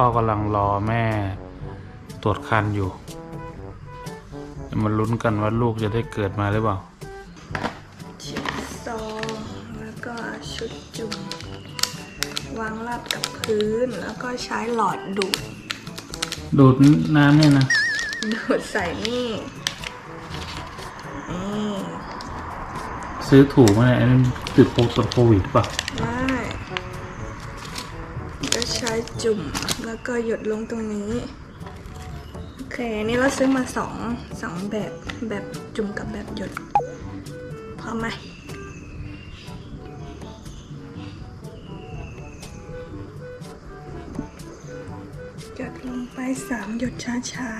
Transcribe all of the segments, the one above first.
พ่อกำลังรอแม่ตรวจคันอยู่จะมาลุ้นกันว่าลูกจะได้เกิดมาหรือเปล่าชิดซองแล้วก็ชุดจุ่มวางราบกับพื้นแล้วก็ใช้หลอดดูด ดูดน้ำเนี่ยนะ ดูดใส่นี่นี่ซื้อถูกไหมเนี่ยอันนี้ติดโควิดตรวจโควิดหรือเปล่ะไม่ก็ใช้จุ่ม แล้วก็หยดลงตรงนี้ โอเค นี่เราซื้อมาสองสองแบบ แบบจุ่มกับแบบหยด พอไหมหยดลงไปสามหยดช้า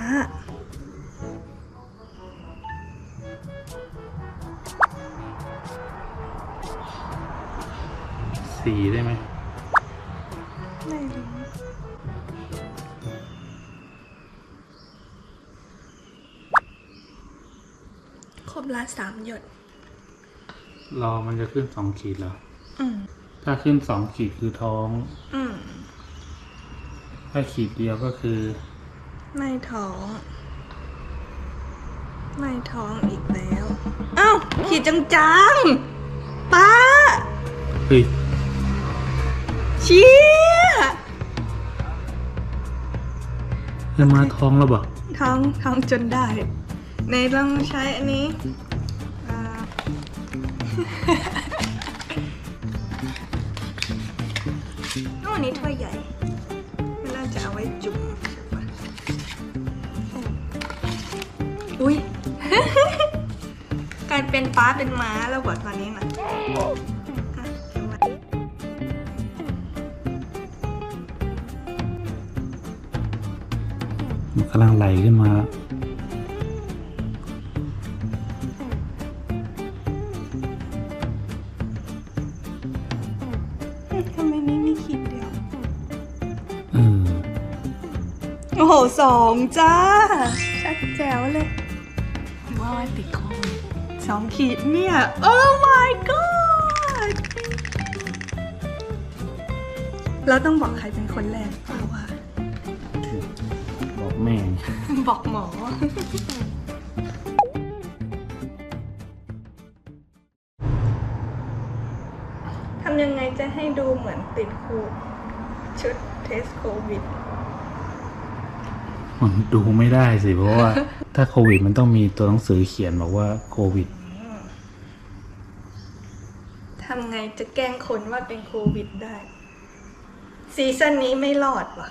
ๆสีได้ไหม ครบละสามหยด รอมันจะขึ้นสองขีดเหรอ อืม ถ้าขึ้นสองขีดคือท้อง อืม ถ้าขีดเดียวก็คือ ไม่ท้อง ไม่ท้องอีกแล้ว เอ้า ขีดจังๆป้า เฮ้ย เชี่ยจะมาท้องแล้วบ่ท้องท้องจนได้ ในลองใช้อันนี้อ่าโอ้อันนี้ถ้วยใหญ่ไม่น่าจะเอาไว้จุ่มใช่ปะอุ้ยกลายเป็นป้าเป็นม้าแล้วบอตอนนี้นะอะเก็บไว้มันกำลังไหลขึ้นมาแล้ว ทำไมนี้มีขีดเดียว เออโอ้โหสองจ้า ชัดแจ๋วเลยว่าว่าติดโควิดสองขีดเนี่ยโอ้ my god เราต้องบอกใครเป็นคนแรกเปล่าว่า บอกแม่ บอกหมอ ให้ดูเหมือนติดโควิดชุดเทสโควิด มันดูไม่ได้สิ เพราะว่า ถ้าโควิดมันต้องมีตัวหนังสือเขียนบอกว่าโควิดทำไงจะแกล้งคนว่าเป็นโควิดได้ ซีซั่นนี้ไม่รอดว่ะ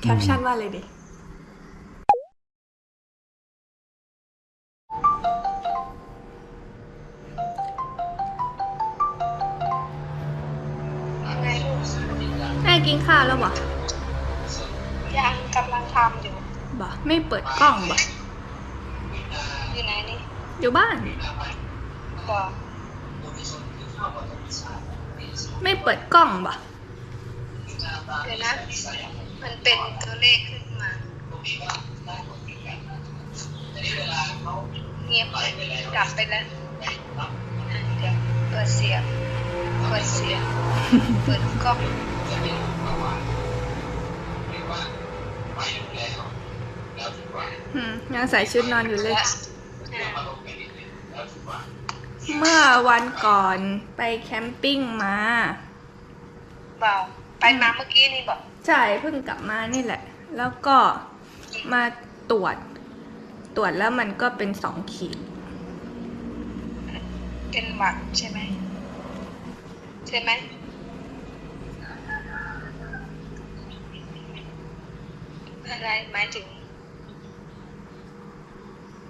แคปชั่นว่าอะไรดี แล้วบ่ยังกำลังทำอยู่บ่ไม่เปิดกล้องบ่อยู่ไหนนี่อยู่บ้านบอกไม่เปิดกล้องบ่เดี๋ยวนะ มันเป็นตัวเลขขึ้นมาเงียบกลับไปแล้วเดี๋ยวเปิดเสียงเปิดเสียงเปิดกล้อง อืม ยังใส่ชุดนอนอยู่เลยและอ่าเมื่อวันก่อนไปแคมปิ้งมาบอกไปมาเมื่อกี้นี่บอกใช่เพิ่งกลับมานี่แหละ แล้วก็มาตรวจ ตรวจแล้วมันก็เป็นสองขีด เป็นหวัดใช่ไหมใช่ไหมอะไรหมายถึง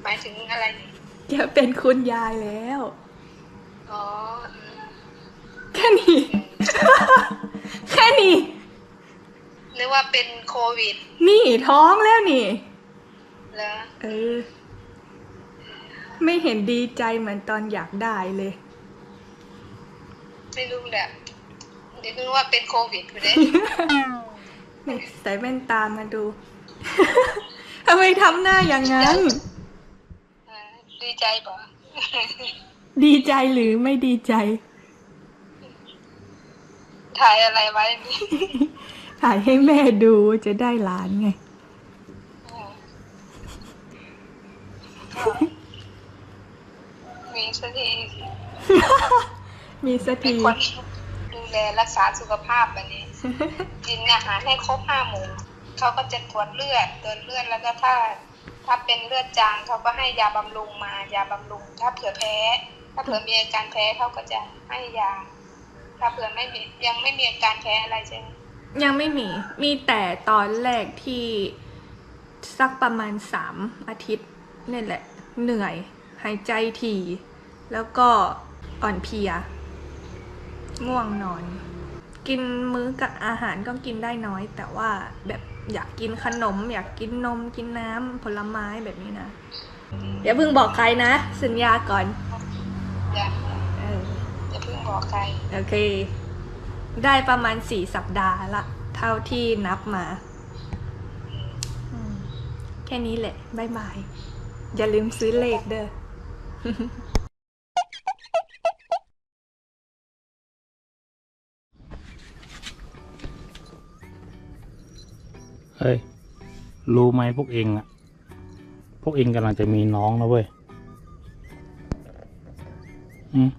หมายถึงอะไรนี่จะเป็นคุณยายแล้ว อ๋ออืมแค่นี้ แค่นี้ นึกว่าเป็นโควิด นี่ท้องแล้วนี่เหรอเออ ไม่เห็นดีใจเหมือนตอนอยากได้เลย ไม่รู้แหละเดี๋ยวนึกว่าเป็นโควิดอยู่เลยนี่ใส่แว่นตามาดูทำไมทำหน้าอย่างนั้นอ่า ดีใจป่ะดีใจหรือไม่ดีใจ ถ่ายอะไรไว้นี่ถ่ายให้แม่ดูจะได้หลานไงอืมมีสักทีมีสักเป็นทีคนดูแลรักษาสุขภาพแบบนี้ กินอาหารให้ครบห้าหมู่เขาก็จะตรวจเลือดตรวจเลือดแล้วก็ถ้า ถ้าเป็นเลือดจางเขาก็ให้ยาบำรุงมายาบำรุง ถ้าเผื่อแพ้ ถ้าเผื่อมีอาการแพ้เขาก็จะให้ยา ถ้าเผื่อไม่มียังไม่มีอาการแพ้อะไรใช่ไหมยังไม่มี มีแต่ตอนแรกที่สักประมาณสามอาทิตย์นี่แหละ เหนื่อย หายใจถี่แล้วก็อ่อนเพลีย ง่วงนอน กินมื้อกับอาหารก็กินได้น้อย แต่ว่าแบบ อยากกินขนม อยากกินนมกินน้ำผลไม้แบบนี้นะอย่าเพิ่งบอกใครนะ สัญญาก่อนอย่าเอออย่าเพิ่งบอกใครโอเค ได้ประมาณสี่สัปดาห์ละ เท่าที่นับมาอืมแค่นี้แหละบายบาย อย่าลืมซื้อเลขเด้อ เฮ้ย รู้ไหมพวกเองอะพวกเองกำลังจะมีน้องแล้วเว้ยอืม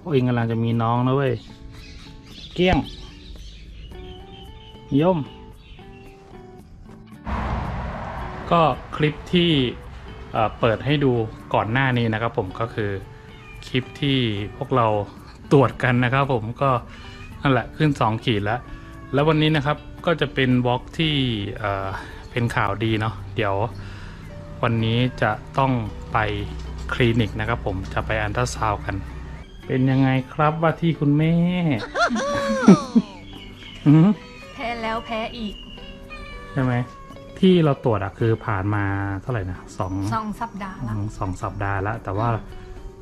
พวกเองกำลังจะมีน้องแล้วเว้ย เกี้ยง ย่ม ก็คลิปที่เปิดให้ดูก่อนหน้านี้นะครับผมก็คือคลิปที่พวกเราตรวจกันนะครับผมก็ นั่นแหละขึ้น 2 ขีดแล้ว แล้ววันนี้นะครับก็จะเป็นบล็อกที่เอ่อเป็นข่าวดีเนาะเดี๋ยววันนี้จะต้องไปคลินิกนะครับผมจะไปอันตราซาวด์กัน เป็นยังไงครับว่าที่คุณแม่อือหือแพ้แล้วแพ้อีก ใช่ไหมที่เราตรวจอะคือผ่านมาเท่าไหร่นะสองสองสัปดาห์ละอืมสองสัปดาห์แล้วแต่ว่า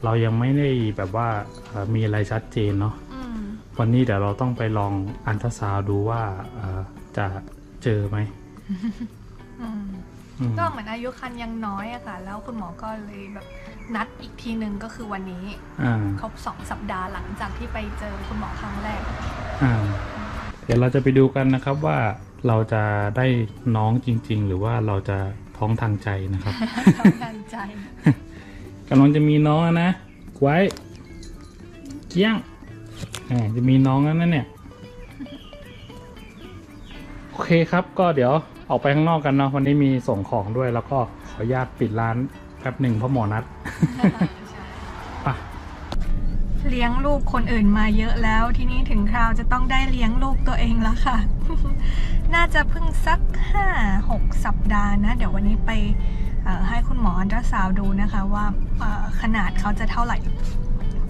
เรายังไม่ได้แบบว่าเอ่อมีอะไรชัดเจนเนาะอืม วันนี้เดี๋ยวเราต้องไปลองอันตราซาวด์ดูว่าเอ่อจะเจอไหมอืมอืมก็เหมือนอายุคันยังน้อยอะค่ะ แล้วคุณหมอก็เลยแบบนัดอีกทีหนึ่งก็คือวันนี้อ่าครบสองสัปดาห์หลังจากที่ไปเจอคุณหมอครั้งแรกอ่าเดี๋ยวเราจะไปดูกันนะครับว่าเราจะได้น้องจริง ๆ หรือว่าเราจะท้องทางใจนะครับทำงานใจกำลังจะมีน้องแล้วนะไว้เกี้ยง แหมจะมีน้องแล้วนะเนี่ย โอเคครับก็เดี๋ยวออกไปข้างนอกกันเนาะวันนี้มีส่งของด้วยแล้วก็ขออนุญาตปิดร้านแป๊บหนึ่งเพราะหมอนัด ไป เลี้ยงลูกคนอื่นมาเยอะแล้ว ทีนี้ถึงคราวจะต้องได้เลี้ยงลูกตัวเองแล้วค่ะ น่าจะเพิ่งสักห้าหกสัปดาห์นะ เดี๋ยววันนี้ไปเอ่อให้คุณหมออันตราซาวด์ดูนะคะว่าเอ่อขนาดเขาจะเท่าไหร่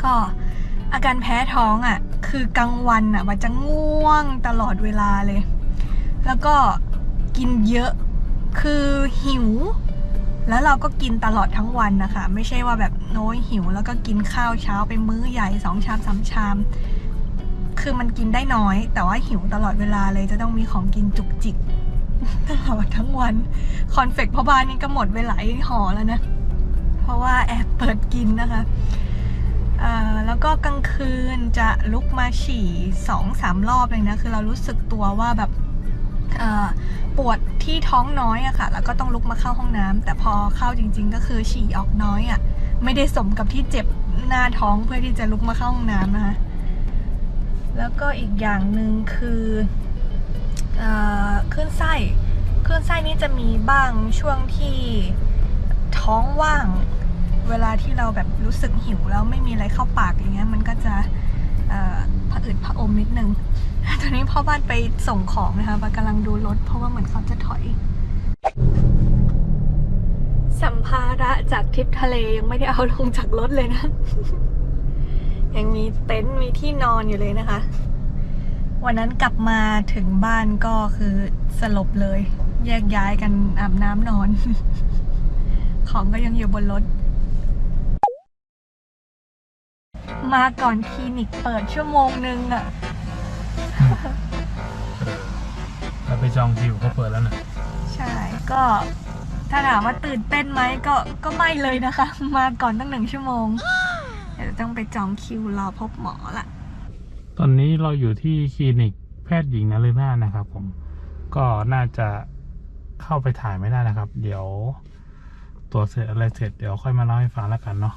ก็ อาการแพ้ท้องอะ่ะ คือกลางวันอะ่ะมันจะง่วงตลอดเวลาเลย แล้วก็กินเยอะคือหิว แล้วเราก็กินตลอดทั้งวันนะคะ ไม่ใช่ว่าแบบโน้ยหิว แล้วก็กินข้าวเช้าไปมื้อใหญ่สองชามสามชาม คือมันกินได้น้อย แต่ว่าหิวตลอดเวลาเลยจะต้องมีของกินจุกจิกตลอดทั้งวันคอนเฟกพ่อบ้านนี่ก็หมดไปหลายห่อแล้วนะ เพราะว่าแอบเปิดกินนะคะ แล้วก็กลางคืนจะลุกมาฉี่สองสามรอบเลยนะ คือเรารู้สึกตัวว่าแบบปวดที่ท้องน้อยอะค่ะ แล้วก็ต้องลุกมาเข้าห้องน้ำแต่พอเข้าจริง ๆ ก็คือฉี่ออกน้อยอะไม่ได้สมกับที่เจ็บหน้าท้องเพื่อที่จะลุกมาเข้าห้องน้ำนะคะแล้วก็อีกอย่างหนึ่งคือเคลื่นไส้คลื่นไส้นี่จะมีบ้างช่วงที่ท้องว่าง เวลาที่เราแบบรู้สึกหิวแล้วไม่มีอะไรเข้าปากอย่างเงี้ยมันก็จะผะอืดผะอมนิดนึง ตอนนี้พ่อบ้านไปส่งของนะคะปากำลังดูรถเพราะว่าเหมือนเขาจะถอย สัมภาระจากทริปทะเลยังไม่ได้เอาลงจากรถเลยนะ ยังมีเต็นท์มีที่นอนอยู่เลยนะคะ วันนั้นกลับมาถึงบ้านก็คือสลบเลย แยกย้ายกันอาบน้ำนอน ของก็ยังอยู่บนรถ มาก่อนคลินิกเปิดชั่วโมงนึงอะเราไปจองคิวก็เปิดแล้วนะใช่ ก็ถ้าถามว่าตื่นเต้นไหมก็ก็ไม่เลยนะคะ มาก่อนตั้งหนึ่งชั่วโมง เดี๋ยวต้องไปจองคิวรอพบหมอละตอนนี้เราอยู่ที่คลินิกแพทย์หญิงนฤนาถนะครับผมก็น่าจะเข้าไปถ่ายไม่ได้นะครับ เดี๋ยวตรวจเสร็จอะไรเสร็จเดี๋ยวค่อยมาเล่าให้ฟังแล้วกันเนาะ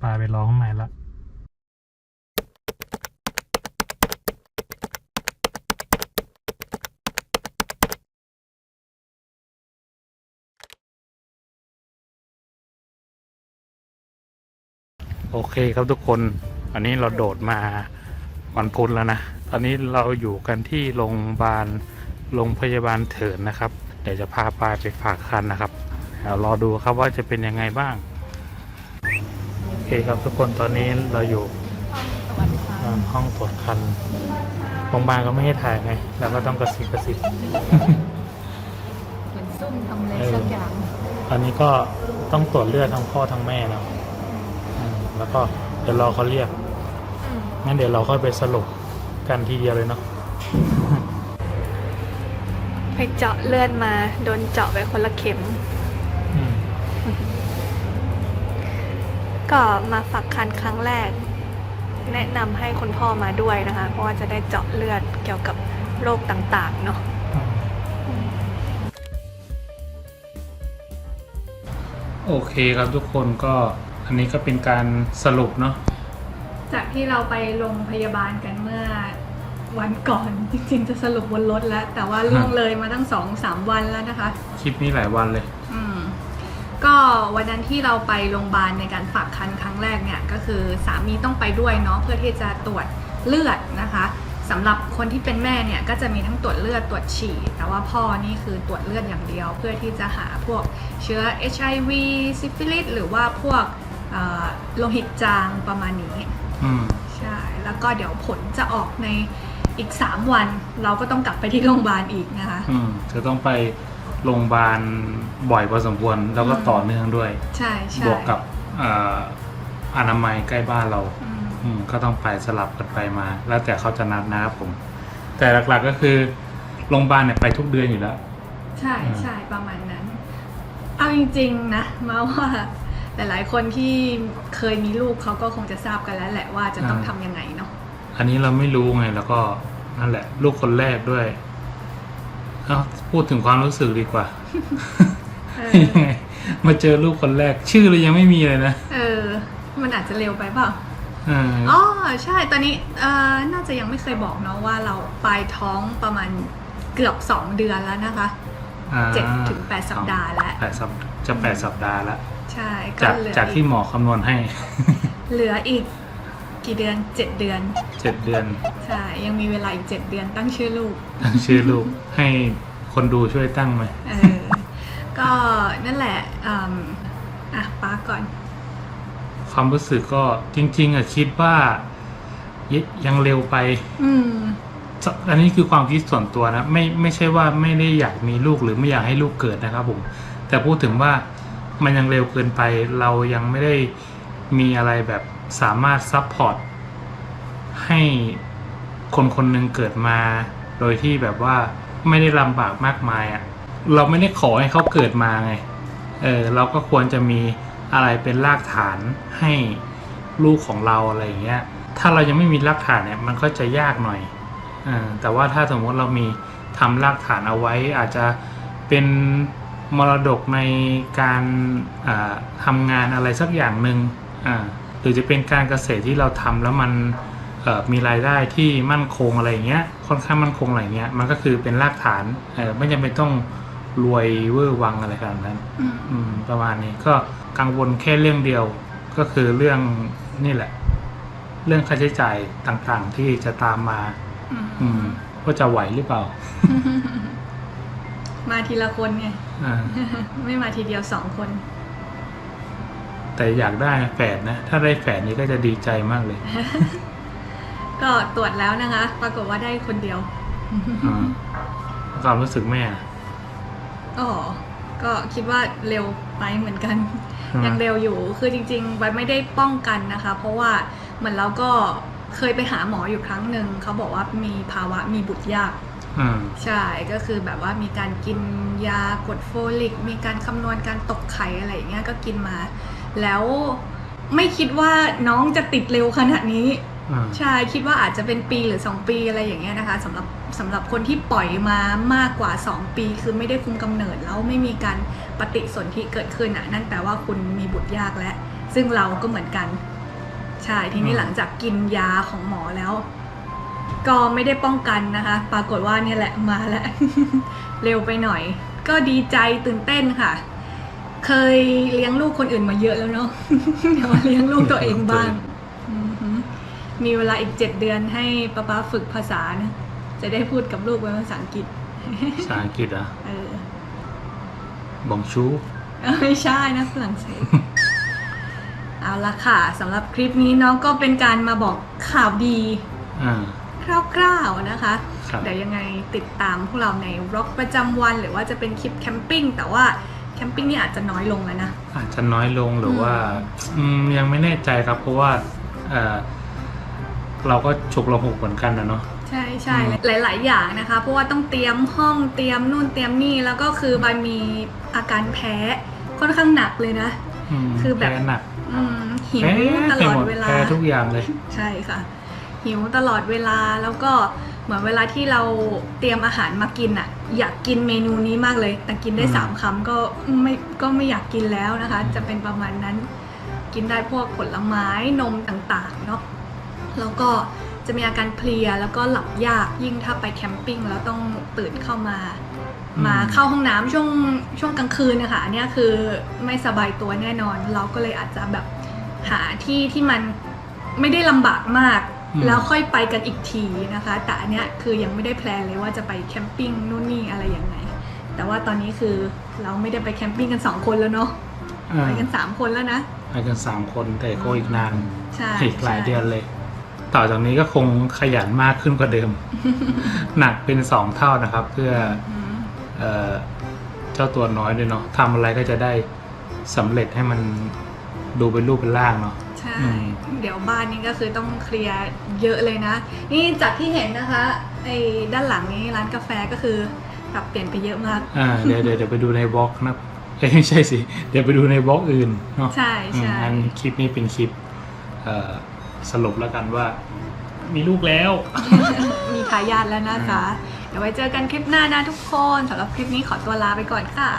ปาไปรอข้างในละ โอเคครับทุกคน อันนี้เราโดดมาวันพุธแล้วนะ ตอนนี้เราอยู่กันที่โรงพยาบาลโรงพยาบาลเถินนะครับ เดี๋ยวจะพาปายไปฝากคันนะครับเดี๋ยวรอดูครับว่าจะเป็นยังไงบ้าง โอเคครับทุกคนตอนนี้เราอยู่อ่าห้องตรวจคันโรงพยาบาลก็ไม่ให้ถ่ายไง แล้วก็ต้องกระซิบกระซิบเหมือนซุ่มทำอะไรสักอย่าง ตอนนี้ก็ต้องตรวจเลือดทั้งพ่อทั้งแม่เนาะอืม แล้วก็เดี๋ยวรอเขาเรียก งั้นเดี๋ยวเราค่อยไปสรุปกันทีเดียวเลยเนาะ ไปเจาะเลือดมา โดนเจาะไปคนละเข็ม อืมก็มาฝักคันครั้งแรก แนะนำให้คุณพ่อมาด้วยนะคะ เพราะว่าจะได้เจาะเลือดเกี่ยวกับโรคต่างๆเนาะ โอเคครับทุกคนก็ อันนี้ก็เป็นการสรุปเนาะจากที่เราไปโรงพยาบาลกันเมื่อวันก่อนจริงๆจะสรุปบนรถแล้ว แต่ว่าล่วงเลยมาตั้งสองสามวันแล้วนะคะ คลิปนี้หลายวันเลย อืมก็วันนั้นที่เราไปโรงพยาบาลในการฝากคันครั้งแรกเนี่ยก็คือสามีต้องไปด้วยเนาะเพื่อที่จะตรวจเลือดนะคะสำหรับคนที่เป็นแม่เนี่ยก็จะมีทั้งตรวจเลือดตรวจฉี่ แต่ว่าพ่อนี่คือตรวจเลือดอย่างเดียว เพื่อที่จะหาพวกเชื้อ HIV ซิฟิลิสหรือว่าพวกเอ่อโลหิตจางประมาณนี้ อืม ใช่ แล้วก็เดี๋ยวผลจะออกในอีก 3 วัน เราก็ต้องกลับไปที่โรงพยาบาลอีกนะคะ อืมจะต้องไปโรงพยาบาลบ่อยพอสมควรแล้วก็อืมต่อเนื่องด้วย ใช่ใช่บวกกับเอ่ออนามัยใกล้บ้านเรา อืมอืมก็ต้องไปสลับกันไปมา แล้วแต่เขาจะนัดนะครับผม แต่หลักๆก็คือโรงพยาบาลเนี่ยไปทุกเดือนอยู่แล้ว ใช่อืมใช่ประมาณนั้น เอาจริง ๆ นะมาว่า หลายๆคนที่เคยมีลูกเขาก็คงจะทราบกันแล้วแหละว่าจะต้องทำยังไงเนาะอันนี้เราไม่รู้ไงแล้วก็นั่นแหละ ลูกคนแรกด้วยเอาพูดถึงความรู้สึกดีกว่าเออยังไงมาเจอลูกคนแรก ชื่อเรายังไม่มีเลยนะเออ มันอาจจะเร็วไปเปล่า เอออ๋อใช่ตอนนี้เอ่อน่าจะยังไม่เคยบอกเนาะว่าเราปลายท้องประมาณเกือบ 2 เดือนแล้วนะคะอ่าเจ็ดถึงแปดสัปดาห์แล้ว แปดสัปจะแปดสัปดาห์แล้ว ใช่ก็จากเหลือจากที่อีกหมอคำนวณให้ เหลืออีกกี่เดือน7เดือน เจ็ดเดือนใช่ ยังมีเวลาอีก7เดือนตั้งชื่อลูก ตั้งชื่อลูกให้คนดูช่วยตั้งไหมเออ ก็นั่นแหละอืมอะป้าก่อน ความรู้สึกก็จริง ๆอะคิดว่ายังยังเร็วไป อืม อันนี้คือความคิดส่วนตัวนะ ไม่ไม่ใช่ว่าไม่ได้อยากมีลูกหรือไม่อยากให้ลูกเกิดนะครับผม แต่พูดถึงว่า มันยังเร็วเกินไป เรายังไม่ได้มีอะไรแบบสามารถซัพพอร์ตให้คนคนหนึ่งเกิดมา โดยที่แบบว่าไม่ได้ลำบากมากมายอะ่ะ เราไม่ได้ขอให้เขาเกิดมาไง เออเราก็ควรจะมีอะไรเป็นรากฐานให้ลูกของเราอะไรอย่างเงี้ย ถ้าเรายังไม่มีรากฐานเนี่ยมันก็จะยากหน่อยอ่แต่ว่าถ้าสมมติเรามีทำรากฐานเอาไว้อาจจะเป็น มรดกในการอ่าทำงานอะไรสักอย่างหนึ่งอ่าหรือจะเป็นการเกษตรที่เราทำแล้วมันเอ่อมีรายได้ที่มั่นคงอะไรอย่างเงี้ยค่อนข้างมั่นคงอะไรเงี้ยมันก็คือเป็นรากฐานเออไม่จำเป็นต้องรวยเวอร์วังอะไรขนาดนั้นอืมอืมประมาณนี้ก็กังวลแค่เรื่องเดียวก็คือเรื่องนี่แหละ เรื่องค่าใช้จ่ายต่างๆที่จะตามมา อืมอืมว่าจะไหวหรือเปล่า มาทีละคนไงอ่า ไม่มาทีเดียวสองคน แต่อยากได้แฝดนะ ถ้าได้แฝดนี้ก็จะดีใจมากเลย ก็ตรวจแล้วนะคะ ปรากฏว่าได้คนเดียวอ่าความรู้สึกแม่อะอ๋อก็คิดว่าเร็วไปเหมือนกันใช่ไหมยังเร็วอยู่คือจริงๆไว้ไม่ได้ป้องกันนะคะ เพราะว่าเหมือนเราก็เคยไปหาหมออยู่ครั้งหนึ่งเขาบอกว่ามีภาวะมีบุตรยากอ่า ใช่ก็คือแบบว่ามีการกินยากดโฟลิก มีการคำนวณการตกไข่อะไรอย่างเงี้ยก็กินมา แล้วไม่คิดว่าน้องจะติดเร็วขนาดนี้อ่าใช่คิดว่าอาจจะเป็นปีหรือ 2 ปีอะไรอย่างเงี้ยนะคะสำหรับสำหรับคนที่ปล่อยมามากกว่า 2 ปี คือไม่ได้คุมกำเนิดแล้วไม่มีการปฏิสนธิเกิดขึ้นอะนั่นแปลว่าคุณมีบุตรยากแล้วซึ่งเราก็เหมือนกัน ใช่ทีนี้อืมหลังจากกินยาของหมอแล้ว ก็ไม่ได้ป้องกันนะคะ ปรากฏว่าเนี่ยแหละมาแล้ว เร็วไปหน่อย ก็ดีใจตื่นเต้นค่ะ เคยเลี้ยงลูกคนอื่นมาเยอะแล้วเนาะเดี๋ยวมาเลี้ยงลูกตัวเองบ้างอือหือมีเวลาอีกเจ็ดเดือนให้ป้าป๊าฝึกภาษานะจะได้พูดกับลูกเป็นภาษาอังกฤษภาษาอังกฤษอะเออบองชูเอ้าไม่ใช่นะฝรั่งเศสเอาละค่ะสำหรับคลิปนี้เน้องก็เป็นการมาบอกข่าวดี อ่า คร่าวๆนะคะครับเดี๋ยวยังไงติดตามพวกเราในร็อกประจำวัน หรือว่าจะเป็นคลิปแคมปิ้งแต่ว่าแคมปิ้งนี่อาจจะน้อยลงแล้วนะอาจจะน้อยลงหรือว่าอืมยังไม่แน่ใจครับเพราะว่าเอ่อเราก็ฉุกระหุกเหมือนกันนะเนาะใช่ใช่อืมหลาย ๆ อย่างนะคะ เพราะว่าต้องเตรียมห้องเตรียมนู่นเตรียมนี่แล้วก็คือใบมีอาการแพ้ค่อนข้างหนักเลยนะมคือแบบแพ้หนักอืมหิวแพ้ตไปลอดหมดเวลาแพ้ทุกอย่างเลยใช่ค่ะ หิวตลอดเวลาแล้วก็เหมือนเวลาที่เราเตรียมอาหารมากินอะ อยากกินเมนูนี้มากเลย แต่กินได้อืม สามคำก็ไม่ก็ไม่อยากกินแล้วนะคะ จะเป็นประมาณนั้น กินได้พวกผลไม้นมต่างๆเนาะแล้วก็จะมีอาการเพลียแล้วก็หลับยากยิ่งถ้าไปแคมปิ้งแล้วต้องตื่นเข้ามา อืม มาเข้าห้องน้ำช่วงช่วงกลางคืนนะคะอันเนี้ยคือไม่สบายตัวแน่นอน เราก็เลยอาจจะแบบหาที่ที่มันไม่ได้ลำบากมากอืม แล้วค่อยไปกันอีกทีนะคะ แต่อันเนี้ยคือยังไม่ได้แพลนเลยว่าจะไปแคมปิ้งนู่นนี่อะไรยังไง แต่ว่าตอนนี้คือเราไม่ได้ไปแคมปิ้งกันสองคนแล้วเนาะอ่าไปกันสามคนแล้วนะ ไปกันสามคนแต่ก็อีกนานใช่อีกหลายใช่เดือนเลย ต่อจากนี้ก็คงขยันมากขึ้นกว่าเดิม หนักเป็นสองเท่านะครับ เพื่ออืมเอ่อเจ้าตัวน้อยด้วยเนาะทำอะไรก็จะได้สำเร็จให้มันดูเป็นรูปเป็นร่างเนาะใช่ อืม เดี๋ยวบ้านนี้ก็คือต้องเคลียร์เยอะเลยนะ นี่จากที่เห็นนะคะไอ้ด้านหลังนี้ร้านกาแฟก็คือปรับเปลี่ยนไปเยอะมาก อ่าเดี๋ยวเดี๋ยวเดี๋ยวไปดูในบล็อกนะเอ้ยไม่ใช่สิ เดี๋ยวไปดูในบล็อกอื่นเนาะใช่อืมใช่อันคลิปนี้เป็นคลิปเอ่อสรุปแล้วกันว่า มีลูกแล้ว มีทายาทแล้วนะคะ เดี๋ยวไว้เจอกันคลิปหน้านะทุกคนสำหรับคลิปนี้ขอตัวลาไปก่อนค่ะ